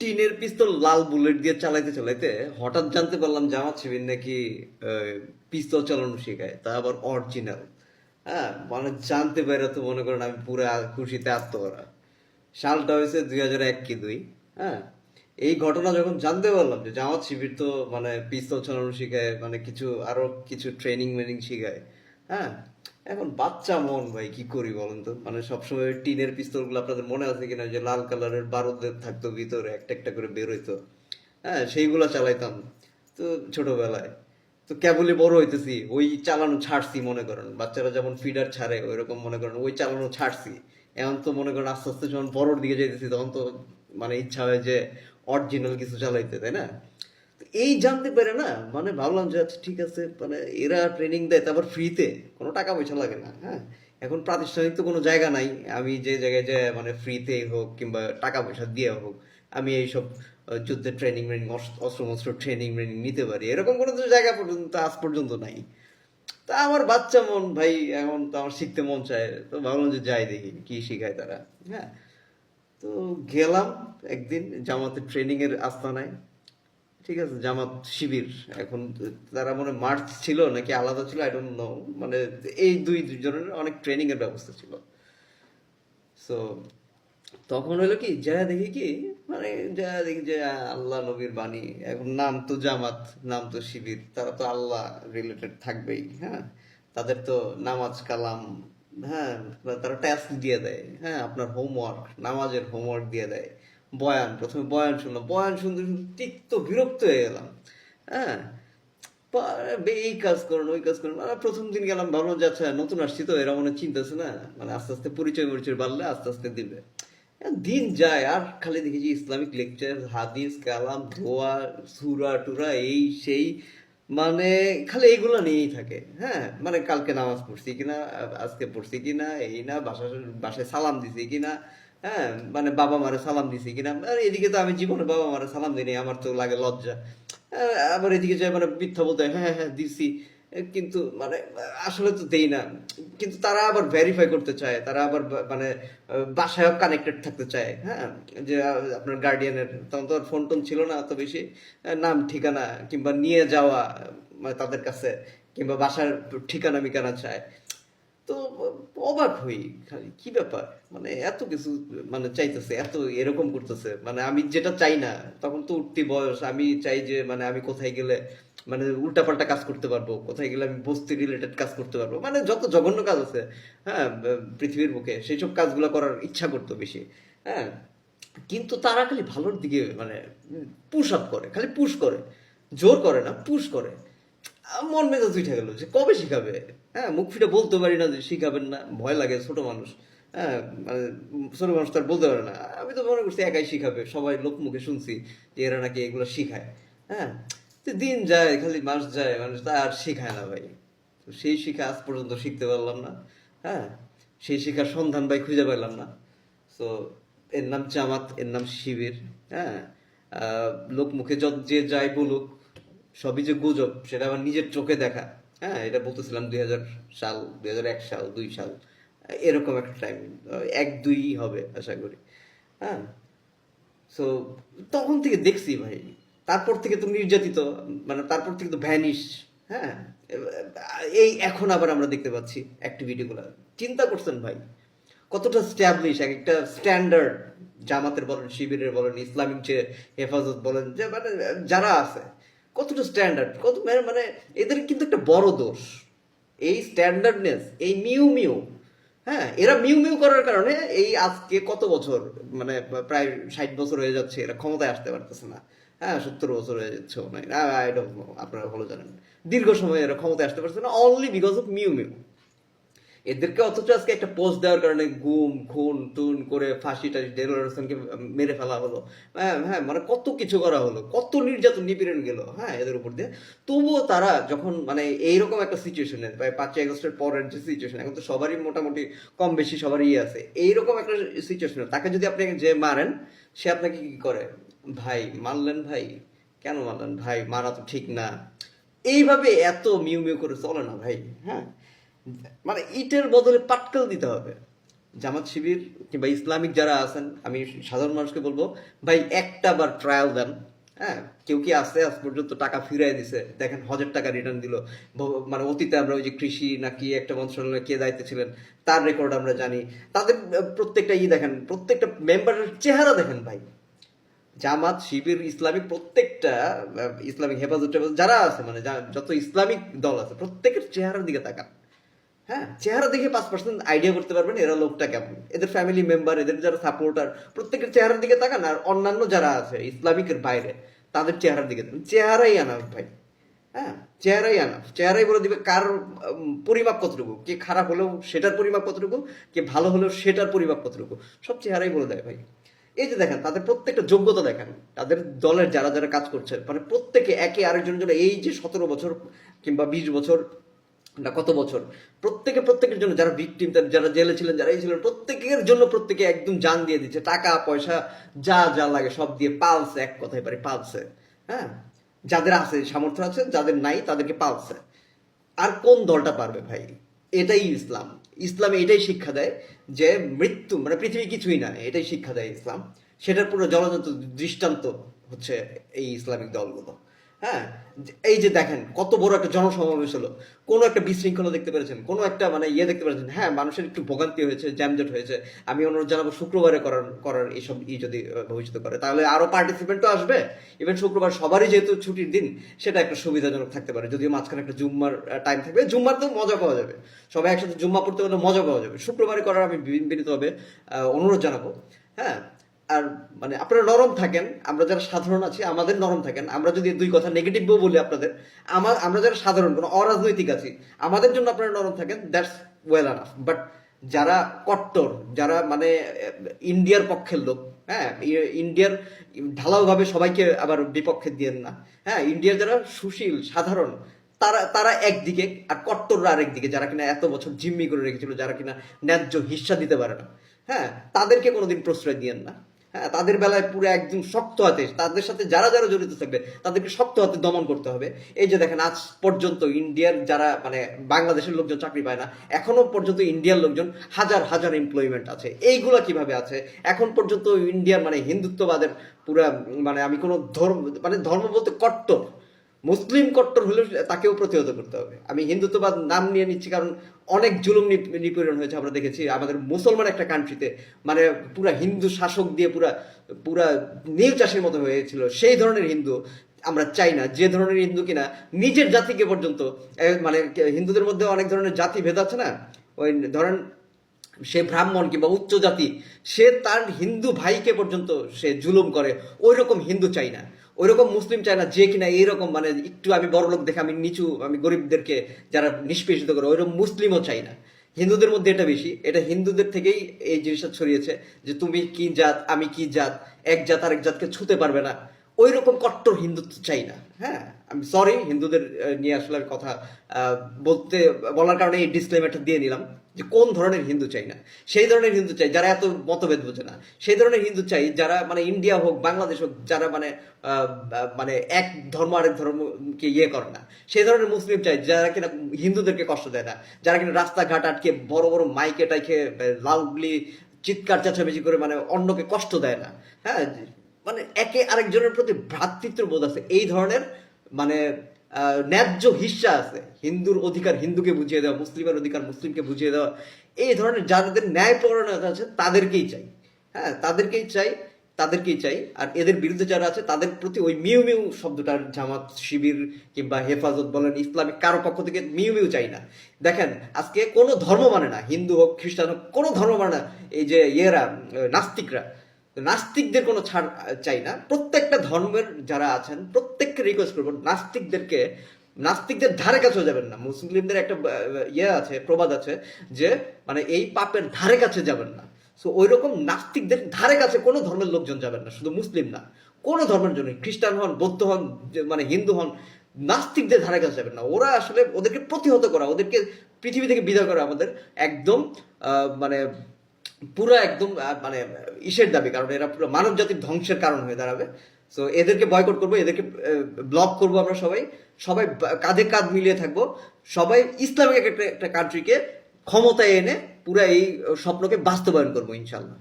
টিনের পিস্তল লাল বুলেট দিয়ে চালাইতে চালাইতে হঠাৎ জানতে পারলাম জামাত শিবির নাকি পিস্তল চালানো শেখায়, তা আবার অরিজিনাল হ্যাঁ মানে জানতে পারে তো মনে করেন আমি পুরো খুশিতে আত্মহারা। সালটা হয়েছে দুই হাজার এক কি দুই হ্যাঁ। এই ঘটনা যখন জানতে পারলাম যে জামাত শিবির তো মানে পিস্তল চালানো শিখায় মানে কিছু আরও কিছু ট্রেনিং মেনিং শেখায় হ্যাঁ এখন বাচ্চা মন ভাই, কি করি বলেন তো? মানে সবসময় টিনের পিস্তলগুলো আপনাদের মনে আছে কিনা? যে লাল কালারের বারুদের থাকতো ভিতরে, একটা একটা করে বেরোইতো হ্যাঁ সেইগুলা চালাইতাম তো ছোটবেলায়। তো কেবলই বড় হইতেছি, ওই চালানো ছাড়ছি মনে করেন। বাচ্চারা যেমন ফিডার ছাড়ে, ওইরকম মনে করেন, ওই চালানো ছাড়ছি। এখন তো মনে করেন আস্তে আস্তে যখন বড়র দিকে যাইতেছি, তখন তো মানে ইচ্ছা হয় যে অরিজিনাল কিছু চালাইতে, তাই না? এই জানতে পারে না মানে ভাবলাম যে আচ্ছা ঠিক আছে মানে এরা ট্রেনিং দেয়, তারপর ফ্রিতে কোনো টাকা পয়সা লাগে না হ্যাঁ? এখন প্রাতিষ্ঠানিক তো কোনো জায়গা নাই, আমি যে জায়গায় যে মানে ফ্রিতে হোক কিংবা টাকা পয়সা দিয়ে হোক, আমি এইসব যুদ্ধের ট্রেনিং ট্রেনিং অস্ত্র মস্ত্র ট্রেনিং ট্রেনিং নিতে পারি, এরকম কোনো তো জায়গা পর্যন্ত, আজ পর্যন্ত নাই। তা আমার বাচ্চা মন, ভাই, এখন তো আমার শিখতে মন চায়, তো ভাবলাম যে যাই দেখি, কি শিখায় তারা হ্যাঁ? তো গেলাম একদিন জামাতের ট্রেনিং এর আস্তানায় ঠিক আছে, জামাত শিবির। এখন তারা মনে মার্চ ছিল নাকি আলাদা ছিল আই ডোন্ট নো মানে এই দুই দুজনের অনেক ট্রেনিং এর ব্যবস্থা ছিল। সো তখন হলো কি যা দেখি কি মানে যা দেখি যে আল্লাহ নবীর বাণী, এখন নাম তো জামাত, নাম তো শিবির, তারা তো আল্লাহ রিলেটেড থাকবেই হ্যাঁ? তাদের তো নামাজ কালাম হ্যাঁ? তারা টাস্ক দিয়ে দেয় হ্যাঁ? আপনার হোমওয়ার্ক নামাজের হোমওয়ার্ক দিয়ে দেয়। বয়ান, প্রথমে বয়ান শুনলাম, বয়ান শুনতে শুনতে তিক্ত বিরক্ত হয়ে গেলাম। হ্যাঁ এই কাজ করুন, ওই কাজ করুন মানে প্রথম দিন গেলাম ভালো যে আচ্ছা নতুন আসছি তো, এরা মনে চিন্তা আছে না মানে আস্তে আস্তে পরিচয় পরিচয় বাড়লে আস্তে আস্তে দিবে। দিন যায়, আর খালি দেখেছি ইসলামিক লেকচার হাদিস, কালাম, ধোয়া, সুরা, টুরা, এই, সেই মানে খালি এইগুলো নিয়েই থাকে হ্যাঁ? মানে কালকে নামাজ পড়ছি কিনা আজকে পড়ছি কিনা এই না বাসা বাসায় সালাম দিছি কিনা হ্যাঁ? মানে বাবা মারে সালাম দিছি কিনা আর এদিকে তো আমি জীবনে বাবা মারে সালাম দিই আমার তো লাগে লজ্জা। আবার এদিকে যায় মানে মিথ্যা বলতে হ্যাঁ হ্যাঁ দিছি। এ, কিন্তু মানে আসলে তো দেই না। কিন্তু তারা আবার ভেরিফাই করতে চায়, তারা আবার মানে বাসায় কানেক্টেড থাকতে চায় হ্যাঁ? যে আপনার গার্ডিয়ানের তখন তো আর ফোন টোন ছিল না অত বেশি। নাম, ঠিকানা কিংবা নিয়ে যাওয়া মানে তাদের কাছে, কিংবা বাসার ঠিকানা মিকানা চায়। তো অবাক হই কি ব্যাপার? মানে এত কিছু মানে চাইতেছে, এত এরকম করতেছে। মানে আমি যেটা চাই না, তখন তো উঠতি বয়স। আমি চাই যে মানে আমি কোথায় গেলে মানে উল্টাপাল্টা কাজ করতে পারব। কোথায় গেলে আমি বস্তি রিলেটেড কাজ করতে পারব। মানে যত জঘন্য কাজ আছে হ্যাঁ পৃথিবীর বুকে সেই সব কাজগুলো করার ইচ্ছা করতো বেশি হ্যাঁ। কিন্তু তারা খালি ভালোর দিকে মানে পুশ আপ করে, খালি পুশ করে। জোর করে না পুশ করে। মন মেজাজ উঠে গেল যে কবে শিখাবে? হ্যাঁ মুখ ফিটে বলতে পারি না যে শিখাবেন না, ভয় লাগে ছোট মানুষ। হ্যাঁ মানে ছোট মানুষ তো আর বলতে পারে না। আমি তো মনে করছি একাই শিখাবে, সবাই লোক মুখে শুনছি যে এরা নাকি এগুলো শিখায়। হ্যাঁ তো দিন যায়, খালি মাস যায় মানুষ তা আর শিখায় না ভাই। তো সেই শিখা আজ পর্যন্ত শিখতে পারলাম না। হ্যাঁ সেই শিখার সন্ধান ভাই খুঁজে পেলাম না। তো এর নাম জামাত এর নাম শিবির। হ্যাঁ লোক মুখে যে যাই বলুক সবই যে গুজব, সেটা আমার নিজের চোখে দেখা। হ্যাঁ এটা বলতেছিলাম দুই হাজার সাল, দুই হাজার এক সাল, দুই সাল। এরকম একটা টাইম এক দুই হবে আশা করি। হ্যাঁ সো তখন থেকে দেখছি ভাই। তারপর থেকে তো নির্যাতিত মানে তারপর থেকে তো ভ্যানিশ হ্যাঁ এই এখন আবার আমরা দেখতে পাচ্ছি অ্যাক্টিভিটিগুলো চিন্তা করছেন ভাই, কতটা স্ট্যাবলিশ এক একটা স্ট্যান্ডার্ড জামাতের বলেন, শিবিরের বলেন, ইসলামিক যে হেফাজত বলেন, যে মানে যারা আছে কতটা স্ট্যান্ডার্ড কত মানে- মানে এদের কিন্তু একটা বড় দোষ। এই স্ট্যান্ডার্ডনেস এই মিউ মিউ। হ্যাঁ এরা মিউ মিউ করার কারণে এই আজকে কত বছর? মানে প্রায় ষাট বছর হয়ে যাচ্ছে, এরা ক্ষমতায় আসতে পারতেছে না। হ্যাঁ সত্তর বছর হয়ে যাচ্ছে আপনারা ভালো জানেন। দীর্ঘ সময় এরা ক্ষমতায় আসতে পারছে না অনলি বিকজ অফ মিউ মিউ। এদেরকে অথচ আজকে একটা পোস্ট দেওয়ার কারণে গুম, খুন টুন করে ফাঁসি টাসি ডেলোর হোসেনকে মেরে ফেলা হলো। হ্যাঁ হ্যাঁ মানে কত কিছু করা হলো, কত নির্যাতন, নিপীড়ন গেল হ্যাঁ এদের উপর দিয়ে। তবুও তারা যখন মানে এইরকম একটা সিচুয়েশনে প্রায় পাঁচই আগস্টের পরের যে সিচুয়েশন এখন তো সবারই মোটামুটি কম বেশি সবারই ইয়ে আছে, এইরকম একটা সিচুয়েশনে তাকে যদি আপনি যে মারেন, সে আপনাকে কি করে? ভাই, মারলেন ভাই? কেন মারলেন? ভাই, মারা তো ঠিক না। এইভাবে এত মিউ মিউ করে চলে না ভাই হ্যাঁ? মানে ইটের বদলে পাটকেল দিতে হবে। জামাত শিবির কিংবা ইসলামিক যারা আছেন, আমি সাধারণ মানুষকে বলব, ভাই, একটা বার ট্রায়াল দেন হ্যাঁ? কেউ কি আসতে আজ পর্যন্ত টাকা ফিরাই দিছে? দেখেন, হাজার টাকা রিটার্ন দিল। মানে অতীতে আমরা ওই যে কৃষি নাকি একটা মন্ত্রণালয়ে কে দায়িত্বে ছিলেন, তার রেকর্ড আমরা জানি। তাদের প্রত্যেকটা ই দেখেন, প্রত্যেকটা মেম্বারের চেহারা দেখেন, ভাই। জামাত, শিবির, ইসলামিক প্রত্যেকটা ইসলামিক হেফাজত যারা আছে মানে যত ইসলামিক দল আছে, প্রত্যেকের চেহারার দিকে তাকান। হ্যাঁ চেহারা দেখে পাঁচ পার্সেন্ট আইডিয়া করতে পারবেন এরা লোকটা কেমন। এদের ফ্যামিলি মেম্বার এদের যারা সাপোর্টার প্রত্যেকের চেহারার দিকে তাকান আর অন্যান্য যারা আছে, ইসলামিকের বাইরে, তাদের চেহারার দিকে চেহারাই আনা ভাই হ্যাঁ চেহারাই আনা চেহারাই বলে দিবে কার পরিমাপ কতটুকু? কে খারাপ হলেও সেটার পরিমাপ কতটুকু? কে ভালো হলেও সেটার পরিমাপ কতটুকু? সব চেহারাই বলে দেয় ভাই। এই যে দেখেন, তাদের প্রত্যেকটা যোগ্যতা দেখেন। তাদের দলের যারা যারা কাজ করছে মানে প্রত্যেকে একে আরেকজনের জন্য এই যে সতেরো বছর কিংবা বিশ বছর না কত বছর? প্রত্যেকে প্রত্যেকের জন্য যারা ভিকটিম যারা জেলে ছিলেন, যারা এই ছিলেন, প্রত্যেকের জন্য প্রত্যেকে একদম জান দিয়ে দিচ্ছে। টাকা, পয়সা, যা যা লাগে সব দিয়ে পালছে, এক কথায় পারে, পালছে। হ্যাঁ? যাদের আছে, সামর্থ্য আছে, যাদের নাই, তাদেরকে পালছে। আর কোন দলটা পারবে ভাই? এটাই ইসলাম। ইসলাম এটাই শিক্ষা দেয় যে মৃত্যু মানে পৃথিবী কিছুই না, এটাই শিক্ষা দেয় ইসলাম। সেটার পুরো জলজন্ত দৃষ্টান্ত হচ্ছে এই ইসলামিক দলগুলো। হ্যাঁ? এই যে দেখেন, কত বড় একটা জনসমাবেশ হলো। কোনো একটা বিশৃঙ্খলা দেখতে পেরেছেন, কোনো একটা মানে ইয়ে দেখতে পেরেছেন। হ্যাঁ মানুষের একটু ভোগান্তি হয়েছে, জ্যামজট হয়েছে। আমি অনুরোধ জানাব শুক্রবারে করার করার এইসব ই যদি ভবিষ্যতে করে। তাহলে আরও পার্টিসিপেন্টও আসবে। ইভেন শুক্রবার সবারই যেহেতু ছুটির দিন, সেটা একটা সুবিধাজনক থাকতে পারে। যদিও মাঝখানে একটা জুম্মার টাইম থাকবে। জুম্মার তো মজা পাওয়া যাবে। সবাই একসাথে জুম্মা পড়তে পারলে মজা পাওয়া যাবে। শুক্রবারে করার আমি বিনীতভাবে অনুরোধ জানাব। হ্যাঁ? আর মানে আপনারা নরম থাকেন, আমরা যারা সাধারণ আছি, আমাদের নরম থাকেন। আমরা যদি দুই কথা নেগেটিভও বলি আপনাদের আমার আমরা যারা সাধারণ, কোনো অরাজনৈতিক আছি, আমাদের জন্য আপনারা নরম থাকেন দ্যাটস ওয়েল আনাফ বাট যারা কট্টর, যারা মানে ইন্ডিয়ার পক্ষের লোক হ্যাঁ ইন্ডিয়ার ঢালাওভাবে সবাইকে আবার বিপক্ষে দিয়েন না। হ্যাঁ ইন্ডিয়ার যারা সুশীল, সাধারণ, তারা তারা একদিকে, আর কট্টররা আরেকদিকে, যারা কিনা এত বছর জিম্মি করে রেখেছিল, যারা কিনা ন্যায্য হিস্সা দিতে পারে না। হ্যাঁ তাদেরকে কোনোদিন প্রশ্রয় দিয়েন না। হ্যাঁ তাদের বেলায় পুরো একদম শক্ত হাতে, তাদের সাথে যারা যারা জড়িত থাকবে, তাদেরকে শক্ত হাতে দমন করতে হবে। এই যে দেখেন, আজ পর্যন্ত ইন্ডিয়ার যারা মানে বাংলাদেশের লোকজন চাকরি পায় না, এখনও পর্যন্ত ইন্ডিয়ার লোকজন হাজার হাজার এমপ্লয়মেন্ট আছে। এইগুলা কীভাবে আছে? এখন পর্যন্ত ইন্ডিয়ার মানে হিন্দুত্ববাদের পুরা মানে আমি কোনো ধর্ম মানে ধর্ম বলতে কট্টর। মুসলিম কট্টর হলেও তাকেও প্রতিহত করতে হবে। আমি হিন্দুত্ববাদ নাম নিয়ে নিচ্ছি কারণ অনেক জুলুম নিপ- নিপীড়ন হয়েছে, আমরা দেখেছি। আমাদের মুসলমান একটা কান্ট্রিতে মানে পুরা হিন্দু শাসক দিয়ে পুরা পুরা নীল চাষের মতো হয়েছিল। সেই ধরনের হিন্দু আমরা চাই না। যে ধরনের হিন্দু কিনা, নিজের জাতিকে পর্যন্ত মানে হিন্দুদের মধ্যে অনেক ধরনের জাতি ভেদ আছে না? ওই ধরেন সে ব্রাহ্মণ কিংবা উচ্চ জাতি, সে তার হিন্দু ভাইকে পর্যন্ত সে জুলুম করে। ওই রকম হিন্দু চাই না। ওই রকম মুসলিম চাই না যে কিনা এইরকম মানে একটু আমি বড় লোক দেখে আমি নিচু, আমি গরিবদেরকে যারা নিষ্পেষিত করে, ওইরকম মুসলিমও চাই না। হিন্দুদের মধ্যে এটা বেশি। এটা হিন্দুদের থেকেই এই জিনিসটা ছড়িয়েছে যে তুমি কি জাত, আমি কি জাত, এক জাত আরেক জাতকে ছুতে পারবে না। ওই রকম কট্টর হিন্দুত্ব চাই না। হ্যাঁ আমি সরি হিন্দুদের নিয়ে আসলে কথা বলতে, বলার কারণে এই ডিসক্লেমারটা দিয়ে নিলাম। যে কোন ধরনের হিন্দু চাই না, সেই ধরনের হিন্দু চাই যারা এত মতভেদ বোঝে না, সেই ধরনের হিন্দু চাই যারা মানে ইন্ডিয়া হোক, বাংলাদেশ হোক, যারা মানে মানে এক ধর্ম আরেক ধর্মকে ইয়ে করে না, সেই ধরনের মুসলিম চাই যারা কিনা হিন্দুদেরকে কষ্ট দেয় না, যারা কিনা রাস্তাঘাট আটকে বড় বড় মাইকে টাইকে লাউডলি চিৎকার চেঁচামেচি করে মানে অন্যকে কষ্ট দেয় না হ্যাঁ? মানে একে আরেকজনের প্রতি ভ্রাতৃত্ব বোধ আছে, এই ধরনের মানে ন্যায্য হিস্সা আছে। হিন্দুর অধিকার হিন্দুকে বুঝিয়ে দেওয়া, মুসলিমের অধিকার মুসলিমকে বুঝিয়ে দেওয়া, এই ধরনের যাদের ন্যায় পরায়ণতা আছে তাদেরকেই চাই। হ্যাঁ তাদেরকেই চাই তাদেরকেই চাই। আর এদের বিরুদ্ধে যারা আছে তাদের প্রতি ওই মিউ মিউ শব্দটার জামাত শিবির কিংবা হেফাজত বলেন ইসলামিক কারও পক্ষ থেকে মিউ মিউ চাই না। দেখেন, আজকে কোনো ধর্ম মানে না, হিন্দু হোক, খ্রিস্টান হোক, কোনো ধর্ম মানে না, এই যে ইয়েরা, নাস্তিকরা নাস্তিকদের কোনো ছাড় চাই না। প্রত্যেকটা ধর্মের যারা আছেন, প্রত্যেককে রিকোয়েস্ট করব, নাস্তিকদেরকে, নাস্তিকদের ধারে কাছেও যাবেন না। মুসলিমদের একটা ইয়ে আছে, প্রবাদ আছে যে মানে এই পাপের ধারে কাছে যাবেন না। সো ওই রকম নাস্তিকদের ধারে কাছে কোনো ধর্মের লোকজন যাবেন না, শুধু মুসলিম না। কোনো ধর্মের জন্য, খ্রিস্টান হন, বৌদ্ধ হন মানে হিন্দু হন, নাস্তিকদের ধারে কাছে যাবেন না। ওরা আসলে ওদেরকে প্রতিহত করা, ওদেরকে পৃথিবী থেকে বিদায় করা আমাদের একদম মানে পুরো একদম মানে ইসের দাবি, কারণ এরা পুরো মানব জাতির ধ্বংসের কারণ হয়ে দাঁড়াবে। সো এদেরকে বয়কট করব, এদেরকে ব্লক করব আমরা সবাই। সবাই কাঁধে কাঁধ মিলিয়ে থাকব। সবাই ইসলামিক একটা কান্ট্রিকে ক্ষমতায় এনে পুরো এই স্বপ্নকে বাস্তবায়ন করব ইনশাল্লাহ